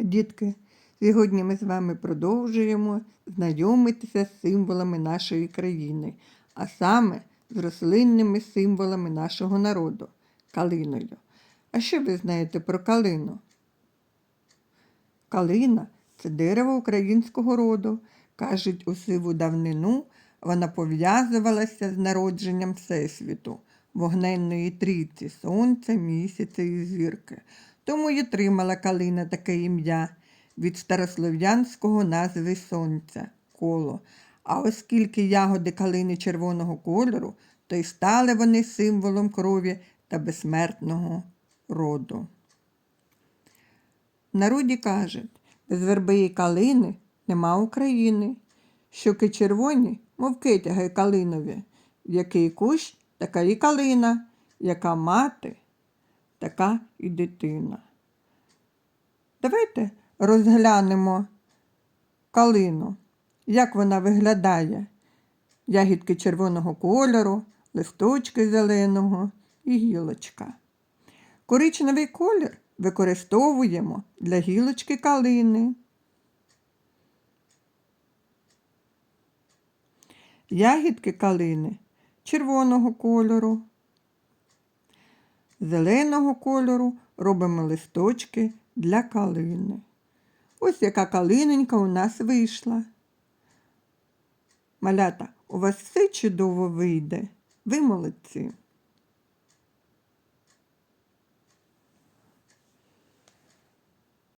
Дітки, сьогодні ми з вами продовжуємо знайомитися з символами нашої країни, а саме з рослинними символами нашого народу калиною. А що ви знаєте про калину? Калина це дерево українського роду. Кажуть, у сиву давнину вона пов'язувалася з народженням Всесвіту, вогненної трійці сонця, місяця і зірки. Тому й отримала калина таке ім'я від старослов'янського назви сонця коло. А оскільки ягоди калини червоного кольору, то й стали вони символом крові та безсмертного роду. Народі кажуть, без верби і калини нема України. Щоки червоні, мов китяги калинові. Який кущ, така і калина, яка мати, така і дитина. Давайте розглянемо калину, як вона виглядає. Ягідки червоного кольору, листочки зеленого і гілочка. Коричневий колір використовуємо для гілочки калини. Ягідки калини червоного кольору. Зеленого кольору робимо листочки для калини. Ось яка калиненька у нас вийшла. Малята, у вас все чудово вийде. Ви молодці.